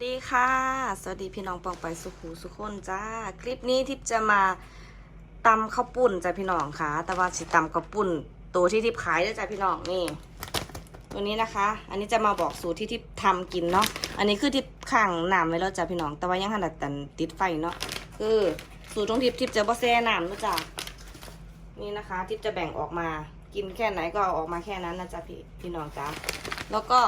สดีค่ะ สวัสดีพี่น้องปองไปสุขูสุขคนจ้า คลิปนี้ทิพย์จะมาตำข้าวปุ้นจ้ะพี่น้องค่ะ แต่ว่าสิตำข้าวปุ้นตัวที่ทิพย์ขายด้วยจ้ะพี่น้องนี่ ตัวนี้นะคะ อันนี้จะมาบอกสูตรที่ทิพย์ทำกินเนาะ อันนี้คือทิพย์ขังน้ำไว้แล้วจ้ะพี่น้อง แต่ว่ายังขนาดตันติดไฟเนาะ คือสูตรของทิพย์ทิพย์จะบ่แซ่น้ำนะจ้ะนี่นะคะ ทิพย์จะแบ่งออกมา กินแค่ไหนก็เอาออกมาแค่นั้นนะจ๊ะพี่พี่น้องจ้าแล้วก็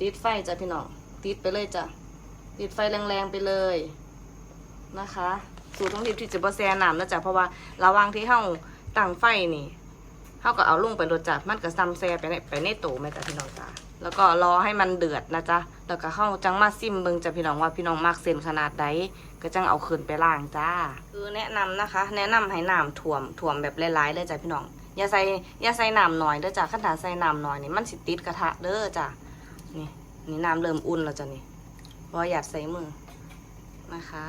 ติดไฟจ้ะพี่น้อง ติดไปเลยจ้ะ ติดไฟแรงๆไปเลยนะคะ สูตรของทิพที่จะบ่แซ่น้ำนะจ๊ะเพราะว่าระว่างที่เฮาตั้งไฟนี่เฮาก็เอาลงไปรดจ้ะมันก็ซ้ำแซไปในไปในโตแม่จ้ะพี่น้องจ้ะแล้วก็รอให้มันเดือดนะจ๊ะ แล้วก็เข้าจังมาซิมเบิงจ้ะพี่น้องว่าพี่น้องมักเส้นขนาดใดก็จังเอาขึ้นไปล้างจ้า คือแนะนำนะคะ แนะนำให้น้ำท่วมท่วมแบบหลายๆเลยจ้ะพี่น้อง อย่าใส่อย่าใส่น้ำหน้อยเด้อจ้ะขั้นถ้าใส่น้ำหน้อยนี่มันสิติดกระทะเด้อจ้ะ นี่นี่น้ำเริ่มอุ่นแล้วจ้ะนี่พราะอยากใส่มือนะคะ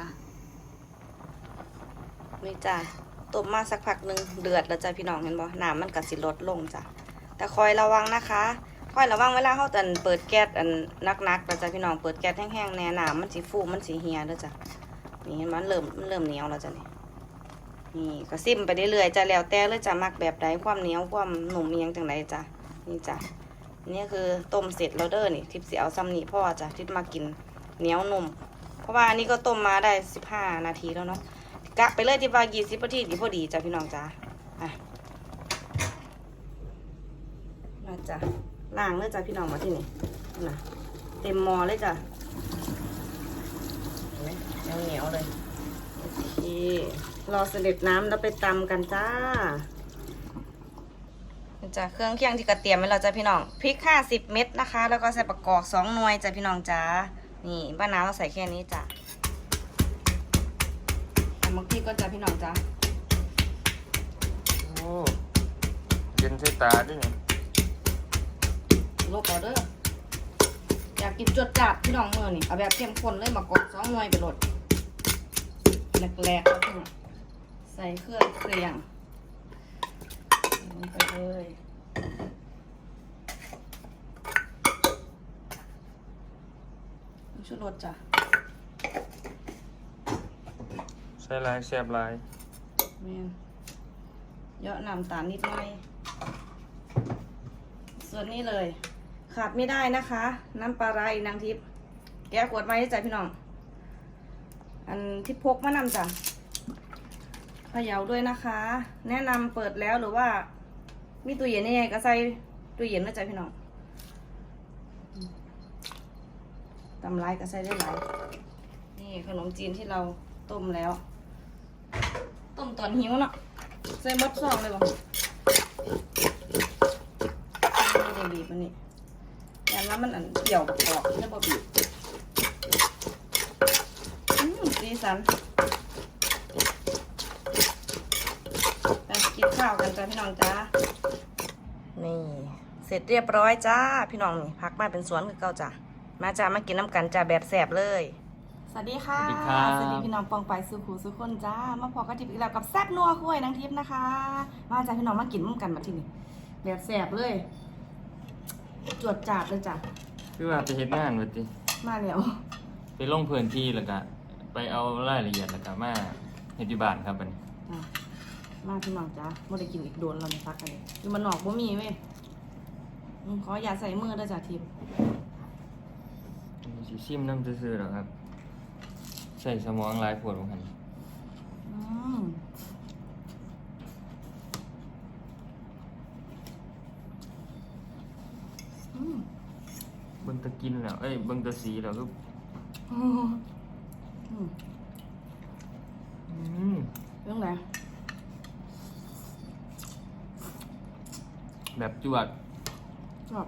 นี่จ้ะต้มมาสักพักหนึ่งเดือดแล้วจ้ะพี่น้องเห็นบ่น้ำมันก็สิลดลงจ้ะแต่คอยระวังนะคะคอยระวังเวลาเขาตันเปิดแก๊สอันนักๆแล้วจ้ะพี่น้องเปิดแก๊สแห้งๆแน่น้ำมันสิฟูมันสิเหี่ยเด้อจ้ะนี่เห็นมันเริ่มมันเริ่มเหนียวแล้วจ้ะนี่นี่ก็ซิมไปเรื่อยๆจ้ะแล้วแต่เลยจ้ะมักแบบใดความเหนียวความหนุ่มเอียงจังไดจ้ะนี่จ้ะ นี่คือต้มเสร็จแล้วเด้อนี่ทิพย์สิเอาซ้ำนี่พ่อจ้ะทิพย์มากินเหนียวนุ่มเพราะว่าอันนี้ก็ต้มมาได้สิบห้านาทีแล้วเนาะกะไปเลยที่ว่ายี่สิบนาทีดีพอดีจ้ะพี่น้องจ้ะอะมาจ้ะล้างเลยจ้ะพี่น้องมาที่นี่นะเต็มหมอเลยจ้ะเห็นไหมยังเหนียวเลยโอเครอเสด็จน้ำแล้วไปตำกันจ้า จ้ะเครื่องเคียงที่กระเตรียมไว้แล้วจ้ะพี่น้องพริกห้าสิบเม็ดนะคะ แล้วก็ใส่ประกอบสองหน่วยจ้ะพี่น้องจ้านี่บ้านน้ำเราใส่แค่นี้จ้ะตำมักพริกก็จ้ะพี่น้องจ้าโอ้เย็นใส่ตาด้วยเนี่ยโลกออเดอร์อยากกินจดจัดพี่น้องมือนี่เอาแบบเข้มข้นเลยมากรอกสองหน่วยไปโหลดแหลกๆแล้วพี่น้องใส่เครื่องเคียงลงไปเลย ชุดรสจ้ะใส่ลายแซ่บลายแม่นเยอะน้ำตาลนิดหน่อย ส่วนนี้เลย ขาดไม่ได้นะคะ น้ำปลาไหลนางทิพย์แกะขวดไว้ให้จ้ะพี่น้อง อันที่พกมานำจ้ะเขย่าด้วยนะคะ แนะนำเปิดแล้วหรือว่า มีตู้เย็นยังไงก็ใส่ตู้เย็นนะจ๊ะพี่น้อง ตำไรก็ใส่ได้หลายนี่ขนมจีนที่เราต้มแล้ว ต้มตอนหิวเนาะใส่มดซองเลยบ่ไม่ได้บีบมันนี่อย่างนั้นมันอันเกี่ยวออกแล้วบ่บีบอืมสีสันไปกินข้าวกันจ้าพี่น้องจ้านี่ เสร็จเรียบร้อยจ้า พี่น้องนี่พักมาเป็นสวนคือเก่าจ้า มาจ้ามากินน้ำกันจ้าแบบแสบเลย สวัสดีค่ะสวัสดีครับ สวัสดีพี่น้องปองไปสุขูสุขคนจ้า มาพอกันทิพย์อีกแล้วกับแซ่บนัวคุ้ยนางทิพย์นะคะ มาจ้าพี่น้องมากินร่วมกันมาที่นี่แบบแสบเลย จวดจาดเลยจ้ะ คือว่าไปเฮ็ดงานวัติมาแล้ว ไปลงพื้นที่แล้วก็ไปเอารายละเอียดแล้วก็มาเฮ็ดที่บ้านครับบัดนี้อะมาพี่น้องจ้าไม่ได้กินอีกโดนเราไม่ซักกันเลยอยู่มันนอกบ่มีเว้ยอืมขออย่าใส่มือด้วยจ้ะทิพย์ สิซิมน้ำซื่อๆหรอกครับ ใส่สมองหลายปวดบ่คั่นอืมอืมเบิ่งแตะกินแล้วเอ้ยเบิ่งแตะสีแล้วคืออืมอืมอืมเรื่องไหนแบบจวด ชอบ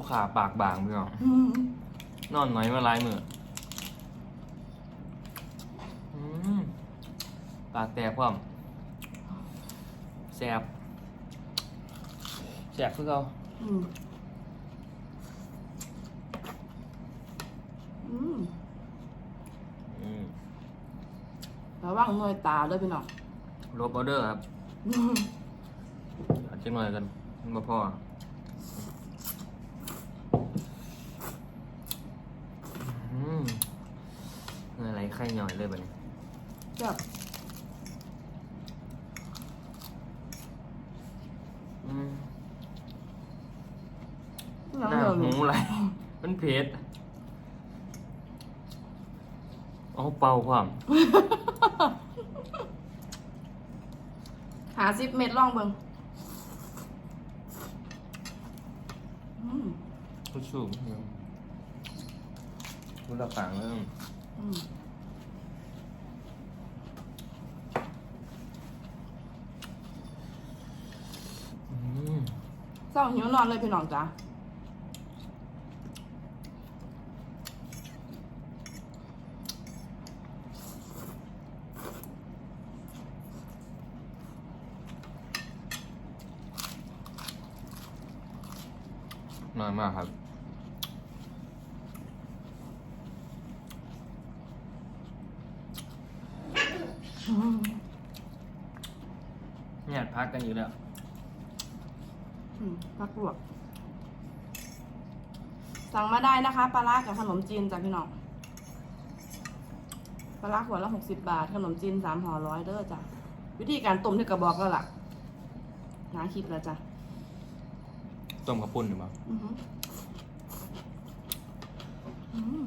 ผู้ขาปากบางพี่น้องอืมนอนน้อยมาหลายมื้ออืมปากแตกพร้อมแซ่บแซ่บคือเก่าอืมอืมอืมระวังหน่วยตาด้วยพี่น้องลบออเดอร์ครับอืมเอาจังหน่อยกันมันบ่พอ ข่หน่อยเลยบัดนี้แบบอืมน้ำหน้าเหลืองหูไหลมันเผ็ดเอาเป่าความ หาซิปเม็ดล่องเบิงอืมผู้ชูรู้ละฝังเริ่มอืมอืม เศร้าหิวนอนเลยพี่น้องจ้ะน้อยมากครับ อืม เนี่ยพั กกันอยู่แล้วอืมพักลวก สั่งมาได้นะคะ ปลาร้ากับขนมจีนจ้ะพี่น้อง ปลาร้าขวดละหกสิบบาท ขนมจีนสามห่อร้อยเด้อจ้ะ วิธีการต้มที่กระบอกแล้วล่ะหาคลิปแล้วจ้ะ ต้มข้าวปุ้นหรือเปล่าอือหืออืม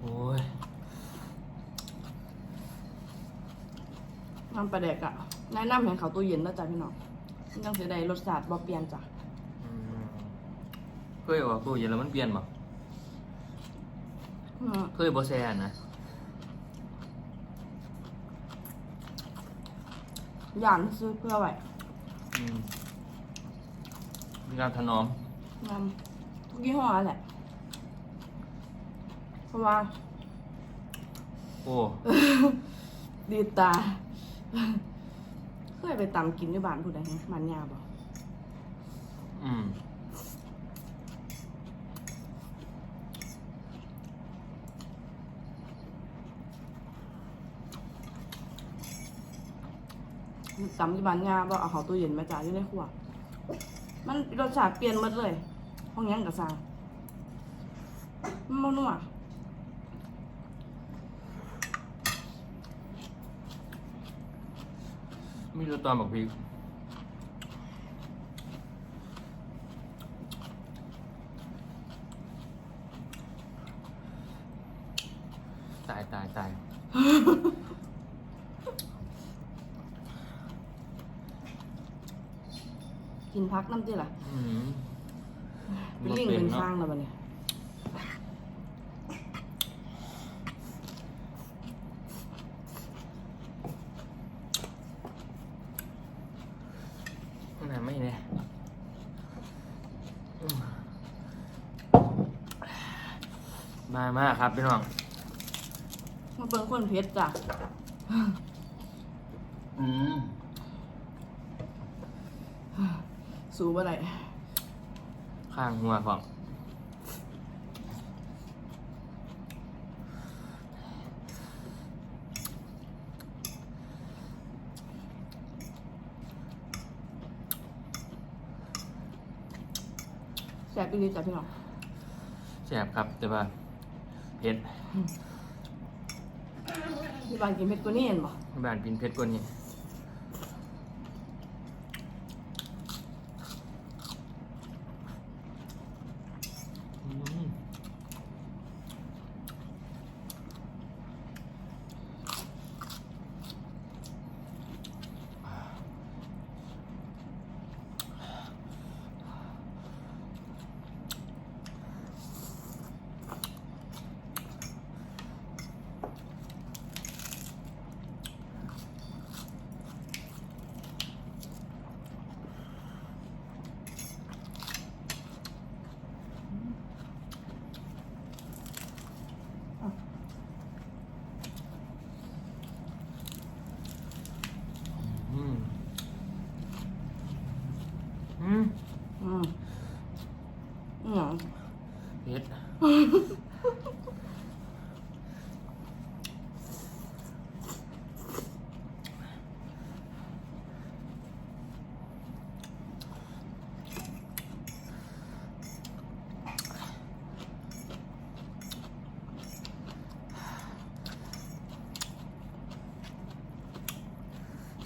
โอ้ย น้ำปลาแดกอะแนะนำให้เขาตู้เย็นแล้วจ้ะพี่น้องมันจังสิได้รสชาติบ่เปลี่ยนจ้ะอืมเคยออกตู้เย็นแล้วมันเปลี่ยนป่ะอืมเคยบอแซนนะย่านซื้อเพื่อไว้อืมมีการถนอมนำทุกยี่ห้อแหละ เพราะว่า โอ้ ดีตา เคยไปตำกินที่บ้านผู้ใดฮะมันยาบ่อืมตำที่บ้านยาบ่เอาเขาตู้เย็นมาจ่ายอยู่ในครัวมันรสชาติเปลี่ยนหมดเลยห้องยังกะซังมันบ่นัว มีรสตอนบอกพริกตายตายตายกินพักน้ำติล่ะ อืม เป็นลิงเป็นข้างแล้วบัดนี้ น่าไม่เนี่ยอืม มามาครับพี่น้องมาเบิ่งคนเพชรจ้ะอืมสูบ่ได้ข้างหัวของแซ่บอีหลีจ้ะพี่น้อง แสบครับแต่ว่า เผ็ดที่บ้านกินเผ็ดกว่านี้เห็นบ่บ้านกินเผ็ดกว่านี้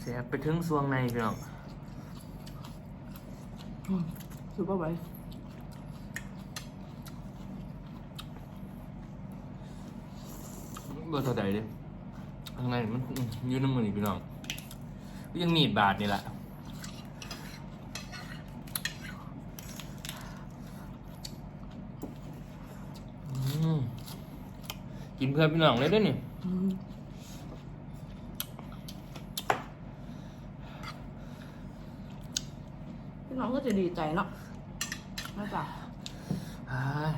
แสบไปถึงซวงในพี่น้องถือว่าไหวบ่เท่าใดเด้ข้างในมันอื้ออยู่น้ำมือนี่พี่น้องก็ยังมีดบาดนี่แหละอืมกินเพื่อพี่น้องเลยเด้วยนี่ พี่น้องก็ จะดีใจเนาะนะจ๊ะอ้าย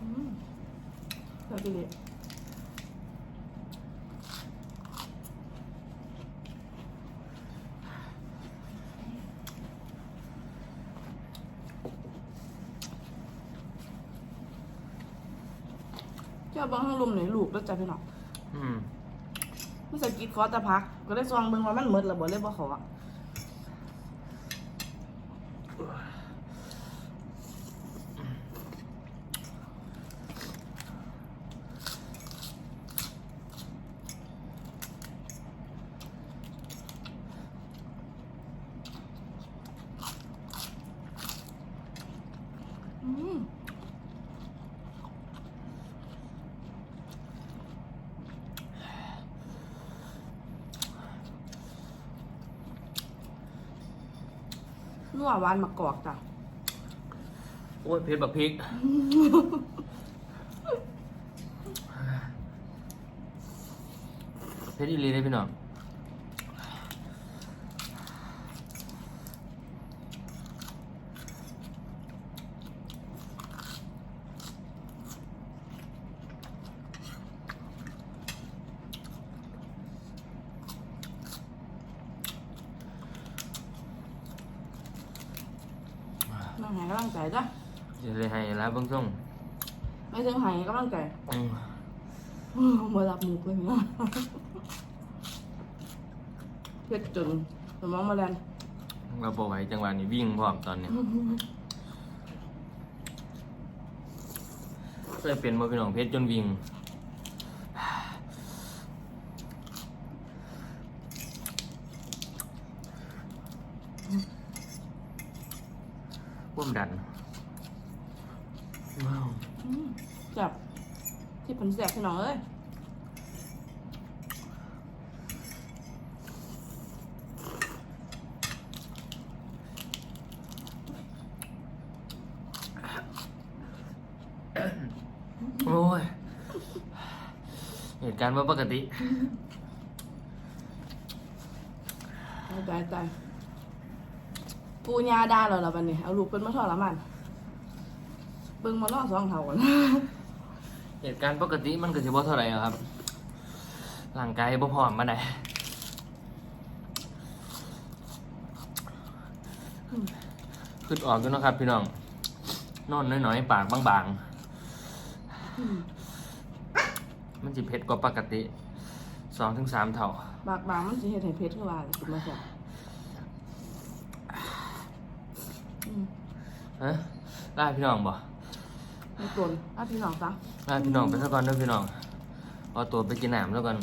อืมแล้วดีเจ้าบังข้างลุมหน่อยลูกแล้วจ้ะพี่น้องอืม พี่สกิดขอแตะพัก ก็ได้ซองเบิ่งว่ามันหมดแล้วบ่เลยบ่ขอม นัวหวานมะกอกจ้ะโอ้ยเผ็ดบักพริก เผ็ดอีหลีเลยพี่น้องำลังใจจ้ะจะเลยให้แล้วเบื้องต้นไม่ถึงให้กำลังใจอืมอืมบ่รับมุกเลยเนาะเผ็ดจนสมองมาแลนเราบอกไว้จังหวะนี้วิ่งพร้อมตอนนี้เคยเป็นมาพี่น้องเพชรจนวิ่ง พ่วามดัน ว้าวอืมจับที่เพิ่นแซ่บพี่น้องเอ้ยโอ้ย เหตุการณ์ว่าปกติเอาใจใจ ปูยาดาแล้วล่ะบัดนี้เอาลูกเพิ่นมาทอดละมันเบิ่งมาเนาะสองเท่ากัน เหตุการณ์ปกติมันก็สิบ่เท่าไหร่หรอกครับร่างกายบ่พร้อมมาได้ขึ้นออกอยู่เนาะครับ พี่น้อง นอนน้อยๆ ปากบางๆ มันสิเผ็ดกว่าปกติสองถึงสามเท่า บากบางมันสิเฮ็ดให้เผ็ดคือว่าล่ะกินมาแซ่บอืม ฮะลาพี่น้องบ่ไม่กลนอะพี่น้องซะลาพี่น้องไปซะก่อนเด้อพี่น้องเอาตัวไปกินน้ำแล้วกัน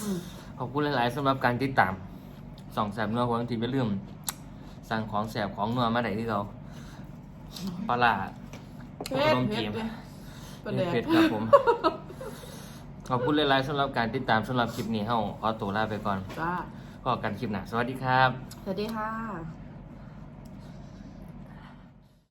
อืมขอบคุณหลาย ๆสำหรับการติดตามสองแสบนัวหัวทีไปเรื่องสั่งของแสบของนัวมาไหนที่เขาปลาร้าเผ็ดขนมเผ็จีดบเด้ประแดเผ็กดครับผม ขอบคุณหลายๆสำหรับการติดตามสำหรับคลิปนี้เฮาขอตัวลาไปก่อนจ้าก็กันคลิปหน้าสวัสดีครับ สวัสดีค่ะ